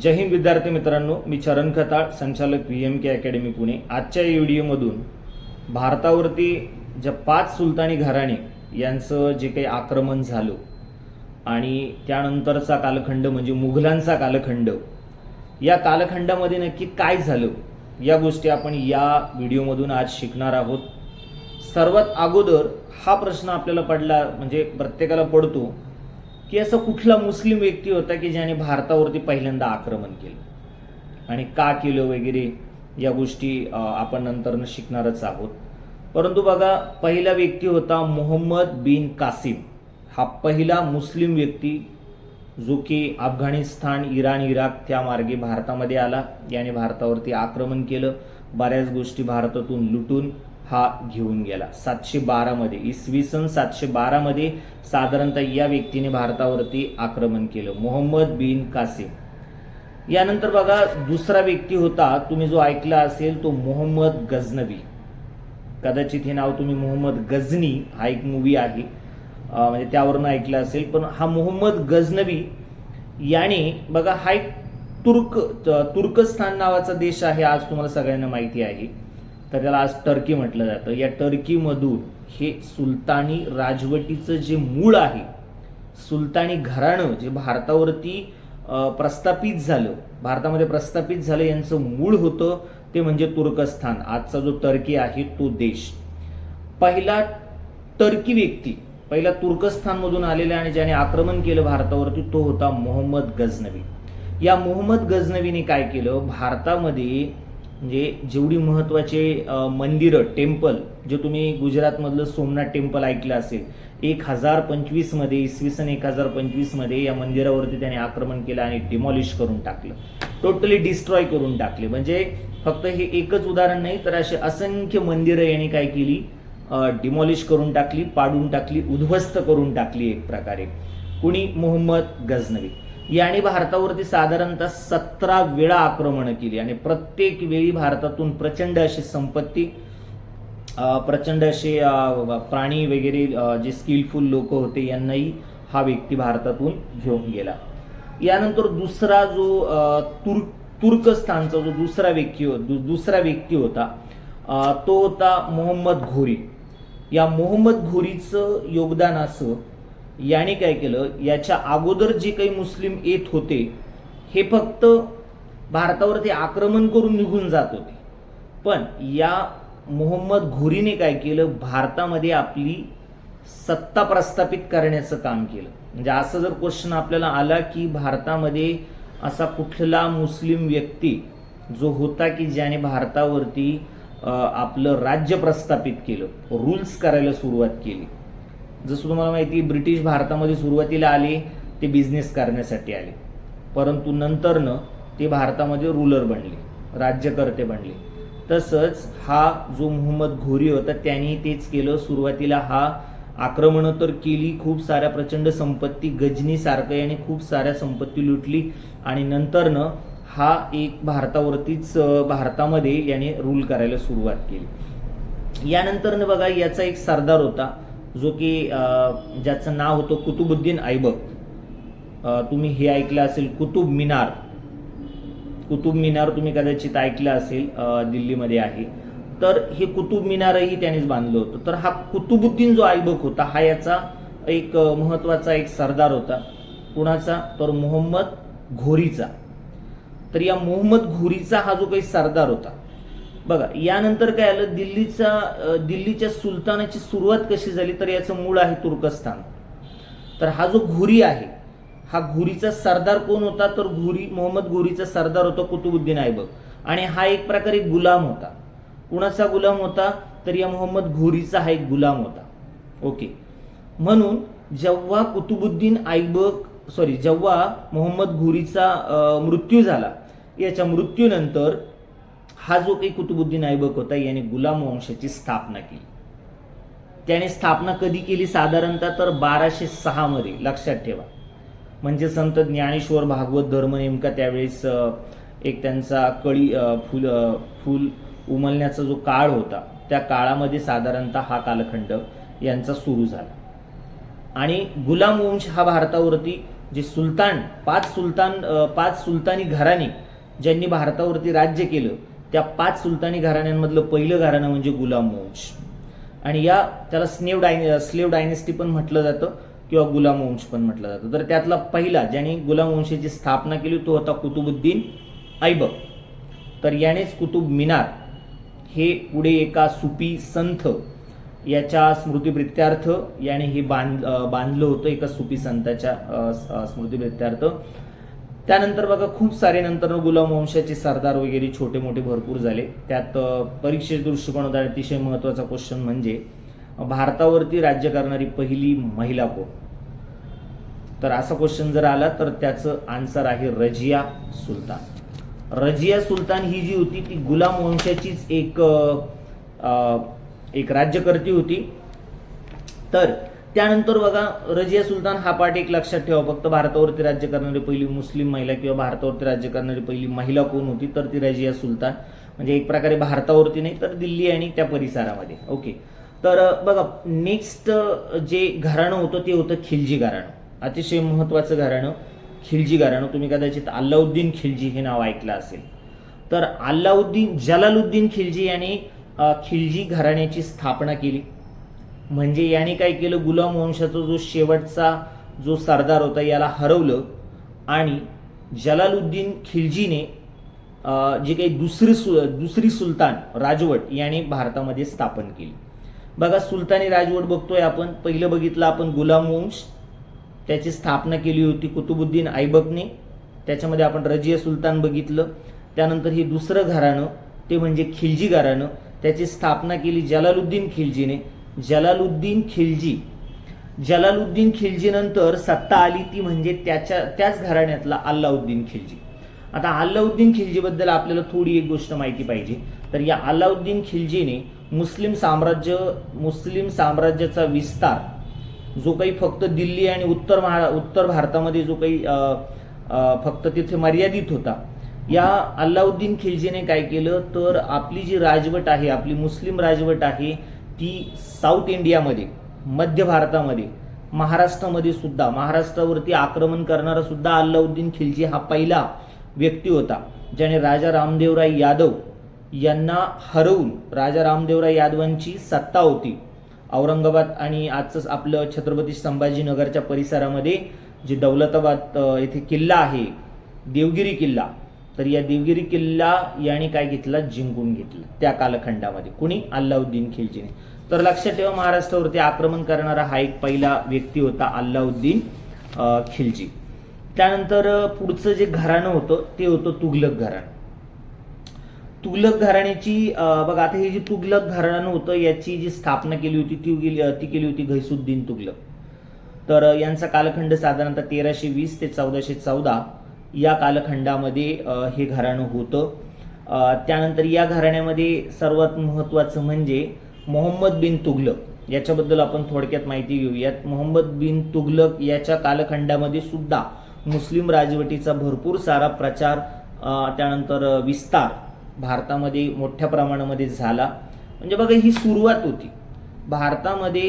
जय हिंद विद्यार्थी मित्रांनो मी चरण खताळ संचालक V M K academy Pune. आजच्या या व्हिडिओमधून भारतावरती ज्या पाच सुलतानी घराणे यांचं जे काही आक्रमण झालं आणि त्यानंतरचा कालखंड म्हणजे मुघलांचा कालखंड या कालखंडामध्ये नक्की काय झालं या गोष्टी आपण या व्हिडिओमधून आज शिकणार आहोत. सर्वात अगोदर हा प्रश्न आपल्याला पडला म्हणजे प्रत्येकाला पडतो की असा कुठला मुस्लिम व्यक्ती होता की ज्याने भारतावरती पहिल्यांदा आक्रमण केलं? आणि का केलं वगैरे या गोष्टी आपण नंतर शिकणारच आहोत. परंतु बघा पहिला व्यक्ती होता मोहम्मद बिन कासिम. हा पहिला मुस्लिम व्यक्ती जो की अफगाणिस्तान इराण इराक त्या मार्गे भारतामध्ये आला. याने भारतावरती आक्रमण केलं. बऱ्याच गोष्टी भारतातून लुटून हा घेऊन गेला. सातशे बारामध्ये इसवी सन सातशे बारामध्ये साधारणतः या व्यक्तीने भारतावरती आक्रमण केलं. मोहम्मद बिन कासिम. यानंतर बघा दुसरा व्यक्ती होता तुम्ही जो ऐकला असेल तो मोहम्मद गझनवी. कदाचित हे नाव तुम्ही मोहम्मद गझनी हा एक मूवी आहे. म्हणजे त्यावरून ऐकलं असेल पण हा मोहम्मद गझनवी याने बघा हा एक तुर्क तुर्कस्तान नावाचा देश आहे आज तुम्हाला सगळ्यांना माहिती आहे. तर त्याला आज टर्की म्हटलं जातं. या टर्कीमधून हे सुलतानी राजवटीचं जे मूळ आहे सुलतानी घराणं जे भारतावरती प्रस्थापित झालं भारतामध्ये प्रस्थापित झालं यांचं मूळ होतं ते म्हणजे तुर्कस्थान. आजचा जो टर्की आहे तो देश. पहिला टर्की व्यक्ती पहिला तुर्कस्थानमधून आलेला आणि ज्याने आक्रमण केलं भारतावरती तो होता मोहम्मद गझनवी. या मोहम्मद गझनवीने काय केलं? भारतामध्ये म्हणजे जेवढी महत्त्वाचे मंदिरं टेम्पल जे तुम्ही गुजरातमधलं सोमनाथ टेम्पल ऐकलं असेल एक हजार पंचवीसमध्ये इसवी सन एक हजार पंचवीसमध्ये या मंदिरावरती त्याने आक्रमण केलं आणि डिमॉलिश करून टाकलं. टोटली डिस्ट्रॉय करून टाकले. म्हणजे फक्त हे एकच उदाहरण नाही तर असे असंख्य मंदिरं याने काय केली? डिमॉलिश करून टाकली पाडून टाकली उद्ध्वस्त करून टाकली एक प्रकारे. कुणी? मोहम्मद गझनवी. याने भारतावरती साधारणतः सतरा वेळा आक्रमणं केली. आणि प्रत्येक वेळी भारतातून प्रचंड अशी संपत्ती प्रचंड असे प्राणी वगैरे जे स्किलफुल लोक होते यांनाही हा व्यक्ती भारतातून घेऊन गेला. यानंतर दुसरा जो तुर् तुर्कस्तानचा जो दुसरा व्यक्ती हो, दु- दुसरा व्यक्ती होता तो होता मोहम्मद घोरी. या मोहम्मद घोरीचं योगदान असं याने काय केलं याच्या अगोदर जे काही मुस्लिम येत होते हे फक्त भारतावरती आक्रमण करून निघून जात होते. पण या मोहम्मद घोरीने काय केलं भारतामध्ये आपली सत्ता प्रस्थापित करण्याचं काम केलं. म्हणजे असं जर क्वेश्चन आपल्याला आला की भारतामध्ये असा कुठला मुस्लिम व्यक्ती जो होता की ज्याने भारतावरती आपलं राज्य प्रस्थापित केलं रूल्स करायला सुरुवात केली जसं तुम्हाला माहिती आहे, ब्रिटिश भारतामध्ये सुरुवातीला आले ते बिझनेस करण्यासाठी आले. परंतु नंतरनं ते भारतामध्ये रुलर बनले राज्यकर्ते बनले. तसंच हा जो मोहम्मद घोरी होता त्यांनी तेच केलं. सुरुवातीला हा आक्रमणं तर केली खूप साऱ्या प्रचंड संपत्ती गजनीसारखं याने खूप साऱ्या संपत्ती लुटली. आणि नंतरनं हा एक भारतावरतीच भारतामध्ये याने रूल करायला सुरुवात केली. यानंतरनं बघा याचा एक सरदार होता जो की ज्याचं नाव होतं कुतुबुद्दीन ऐबक तुम्ही हे ऐकलं असेल कुतुब मिनार. कुतुब मिनार तुम्ही कदाचित ऐकलं असेल दिल्लीमध्ये आहे. तर हे कुतुब मिनारही त्यानेच बांधलं होतं. तर हा कुतुबुद्दीन जो ऐबक होता हा याचा एक महत्त्वाचा महत्त्वाचा एक सरदार होता. कुणाचा? तर मोहम्मद घोरीचा. तर या मोहम्मद घोरीचा हा जो काही सरदार होता बघा यानंतर काय आलं? दिल्लीचा दिल्लीच्या सुलतानाची सुरुवात कशी झाली? तर याचं मूळ आहे तुर्कस्तान. तर हा जो घोरी आहे हा घोरीचा सरदार कोण होता? तर घोरी मोहम्मद घोरीचा सरदार होता कुतुबुद्दीन ऐबक आणि हा एक प्रकारे गुलाम होता. कुणाचा गुलाम होता? तर या मोहम्मद घोरीचा हा एक गुलाम होता. ओके. म्हणून जेव्हा कुतुबुद्दीन ऐबक सॉरी जेव्हा मोहम्मद घोरीचा मृत्यू झाला याच्या मृत्यूनंतर हा जो काही कुतुबुद्दीन ऐबक होता याने गुलाम वंशाची स्थापना केली. त्याने स्थापना कधी केली? साधारणतः तर बाराशे सहा मध्ये. लक्षात ठेवा. म्हणजे संत ज्ञानेश्वर भागवत धर्म नेमका त्यावेळेस एक त्यांचा कळी फुल फुल उमलण्याचा जो काळ होता त्या काळामध्ये साधारणतः हा कालखंड यांचा सुरू झाला. आणि गुलाम वंश हा भारतावरती जे सुलतान पाच सुलतान पाच सुलतानी घराणे ज्यांनी भारतावरती राज्य केलं त्या पाच सुलतानी घराण्यांमधलं पहिलं घराणं म्हणजे गुलाम वंश. आणि या त्याला स्नेव डायने स्लेव डायनेस्टी पण म्हटलं जातं किंवा गुलाम वंश पण म्हटलं जातं. तर त्यातला पहिला ज्याने गुलाम वंशाची स्थापना केली तो होता कुतुबुद्दीन ऐबक तर यानेच कुतुब मिनार हे पुढे एका सुफी संत याच्या स्मृतिप्रित्यार्थ याने हे बांध बांधलं होतं एका सुफी संताच्या अं, स्मृतिप्रित्यार्थ. त्यानंतर बघा खूप सारे नंतर गुलाम वंशाचे सरदार वगैरे छोटे मोठे भरपूर झाले. त्यात अं, परीक्षेच्या दृष्टिकोनात अतिशय महत्त्वाचा क्वेश्चन म्हणजे भारतावरती राज्य करणारी पहिली महिला कोण? तर असा क्वेश्चन जर आला तर त्याचं आन्सर आहे रजिया सुलतान. रजिया सुलतान ही जी होती ती गुलाम वंशाचीच एक एक राज्यकर्ती होती. तर त्यानंतर बघा रजिया सुलतान हा पाठ एक लक्षात ठेवा. फक्त भारतावरती राज्य करणारी पहिली मुस्लिम महिला किंवा भारतावरती राज्य करणारी पहिली महिला कोण होती? तर ती रजिया सुलतान. म्हणजे एक प्रकारे भारतावरती नाही तर दिल्ली आणि त्या परिसरामध्ये. ओके. तर बघा नेक्स्ट जे घराणं होतं ते होतं खिलजी घराणं. अतिशय महत्वाचं घराणं खिलजी घराणं. तुम्ही कदाचित अल्लाउद्दीन खिलजी हे नाव ऐकलं असेल. तर अल्लाउद्दीन जलालुद्दीन खिलजी याने खिलजी घराण्याची स्थापना केली. म्हणजे याने काय केलं? गुलाम वंशाचा जो शेवटचा जो सरदार होता याला हरवलं. आणि जलालुद्दीन खिलजीने जी काही दुसरी सु दुसरी सुलतान राजवट याने भारतामध्ये स्थापन केली. बघा सुलतानी राजवट बघतोय आपण. पहिलं बघितलं आपण गुलाम वंश. त्याची स्थापना केली होती कुतुबुद्दीन ऐबकने. त्याच्यामध्ये आपण रजिया सुलतान बघितलं. त्यानंतर हे दुसरं घराणं ते म्हणजे खिलजी घराणं. त्याची स्थापना केली जलालुद्दीन खिलजीने. जलालुद्दीन खिलजी. जलालुद्दीन खिलजीनंतर सत्ता आली ती म्हणजे त्याच्या त्याच घराण्यातला अल्लाउद्दीन खिलजी. आता अल्लाउद्दीन खिलजीबद्दल आपल्याला थोडी एक गोष्ट माहिती पाहिजे. तर या अल्लाउद्दीन खिलजीने मुस्लिम साम्राज्य मुस्लिम साम्राज्याचा विस्तार जो काही फक्त दिल्ली आणि उत्तर महा उत्तर भारतामध्ये जो काही फक्त तिथे मर्यादित होता या अल्लाउद्दीन खिलजीने काय केलं? तर आपली जी राजवट आहे आपली मुस्लिम राजवट आहे ती साऊथ इंडियामध्ये मध्य भारतामध्ये महाराष्ट्रामध्ये सुद्धा महाराष्ट्रावरती आक्रमण करणारा सुद्धा अल्लाउद्दीन खिलजी हा पहिला व्यक्ती होता ज्याने राजा रामदेवराय यादव यांना हरवून राजा रामदेवराय यादवांची सत्ता होती. औरंगाबाद आणि आजचं आपलं छत्रपती संभाजीनगरच्या परिसरामध्ये जे दौलताबाद येथे किल्ला आहे देवगिरी किल्ला तर या देवगिरी किल्ला याने काय घेतला? जिंकून घेतला. त्या कालखंडामध्ये. कुणी? अल्लाउद्दीन खिलजीने. तर लक्षात ठेवा महाराष्ट्रावरती आक्रमण करणारा हा एक पहिला व्यक्ती होता अल्लाउद्दीन खिलजी. त्यानंतर पुढचं जे घराणं होतं ते होतं तुघलक घराणं. तुघलक घराण्याची बघा आता हे जे तुघलक घराणं होतं याची जी स्थापना केली होती ती गेली ती केली होती घैसुद्दीन तुघलक तर यांचा कालखंड साधारणतः तेराशे वीस ते चौदाशे चौदा या कालखंडामध्ये हे घराणं होतं. त्यानंतर या घराण्यामध्ये सर्वात महत्त्वाचं म्हणजे मोहम्मद बिन तुघलक याच्याबद्दल आपण थोडक्यात माहिती घेऊयात. मोहम्मद बिन तुघलक याच्या कालखंडामध्ये सुद्धा मुस्लिम राजवटीचा भरपूर सारा प्रचार त्यानंतर विस्तार भारतामध्ये मोठ्या प्रमाणामध्ये झाला. म्हणजे बघा ही सुरुवात होती. भारतामध्ये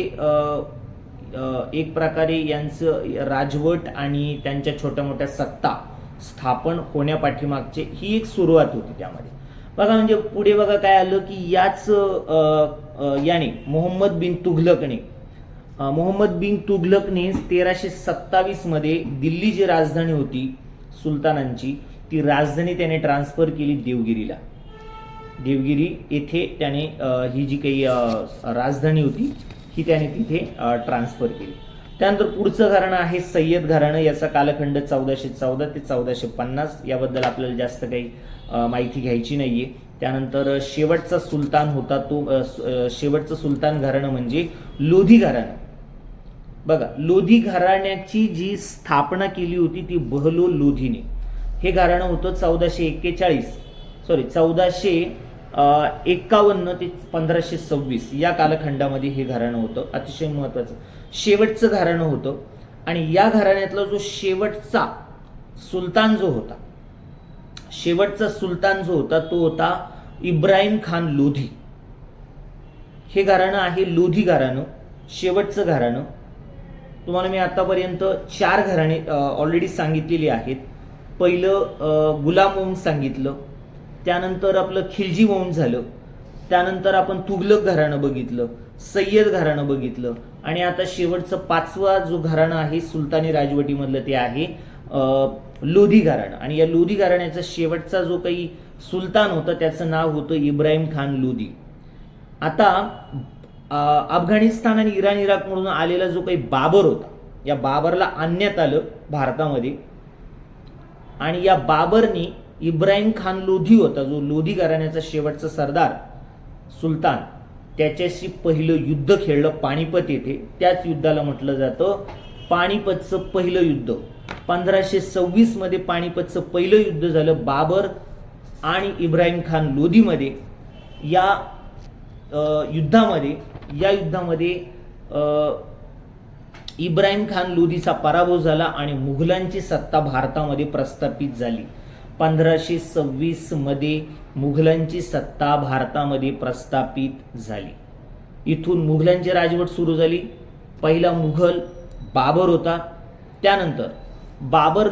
एक प्रकारे यांचं राजवट आणि त्यांच्या छोट्या मोठ्या सत्ता स्थापन होण्यापाठीमागचे ही एक सुरुवात होती त्यामध्ये. बघा म्हणजे पुढे बघा काय आलं की याच याने मोहम्मद बिन तुघलकने मोहम्मद बिन तुघलकने तेराशे सत्तावीसमध्ये दिल्ली जी राजधानी होती सुलतानांची ती राजधानी त्याने ट्रान्सफर केली देवगिरीला. देवगिरी येथे त्याने ही जी काही राजधानी होती ही त्याने तिथे ट्रान्सफर केली. त्यानंतर पुढचं घराणं आहे सय्यद घराणं. याचा कालखंड चौदाशे चौदा ते चौदाशे पन्नास. याबद्दल आपल्याला जास्त काही माहिती घ्यायची नाहीये. त्यानंतर शेवटचा सुलतान होता तो शेवटचं सुलतान घराणं म्हणजे लोधी घराणं. बघा लोधी घराण्याची जी स्थापना केली होती ती बहलो लोधीने. हे घराणं होतं चौदाशे एक्केचाळीस. सॉरी चौदाशे एकावन्न ते पंधराशे सव्वीस या कालखंडामध्ये हे घराणं होतं. अतिशय महत्त्वाचं. शेवटचं घराणं होतं. आणि या घराण्यातला जो शेवटचा सुलतान जो होता शेवटचा सुलतान जो होता तो होता इब्राहिम खान लोधी. हे घराणं आहे लोधी घराणं शेवटचं घराणं. तुम्हाला मी आतापर्यंत चार घराणे ऑलरेडी सांगितलेली आहेत. पहिलं गुलाम ओम सांगितलं. त्यानंतर आपलं खिलजी वंश झालं. त्यानंतर आपण तुगलक घराणं बघितलं सय्यद घराणं बघितलं आणि आता शेवटचं पाचवा जो घराणं आहे सुलतानी राजवटीमधलं ते आहे लोधी घराणं. आणि या लोधी घराण्याचा शेवटचा जो काही सुलतान होता त्याचं नाव होतं इब्राहिम खान लोधी. आता अफगाणिस्तान आणि इराण इराकमधून आलेला जो काही बाबर होता या बाबरला आणण्यात आलं भारतामध्ये. आणि या बाबरनी इब्राहिम खान लोधी होता जो लोधी घराण्याचा शेवटचा सरदार सुलतान. त्याच्याशी पहिलं युद्ध खेळलं पानिपत येथे. त्याच युद्धाला म्हटलं जातं पानिपतचं पहिलं युद्ध. पंधराशे सव्वीसमध्ये पानिपतचं पहिलं युद्ध झालं बाबर आणि इब्राहिम खान लोधीमध्ये. या युद्धामध्ये या युद्धामध्ये इब्राहिम खान लोधीचा पराभव झाला आणि मुघलांची सत्ता भारतामध्ये प्रस्थापित झाली. पंधराशे सव्वीसमध्ये मुघलांची सत्ता भारतामध्ये प्रस्थापित झाली. इथून मुघलांची राजवट सुरू झाली. पहिला मुघल बाबर होता. त्यानंतर बाबर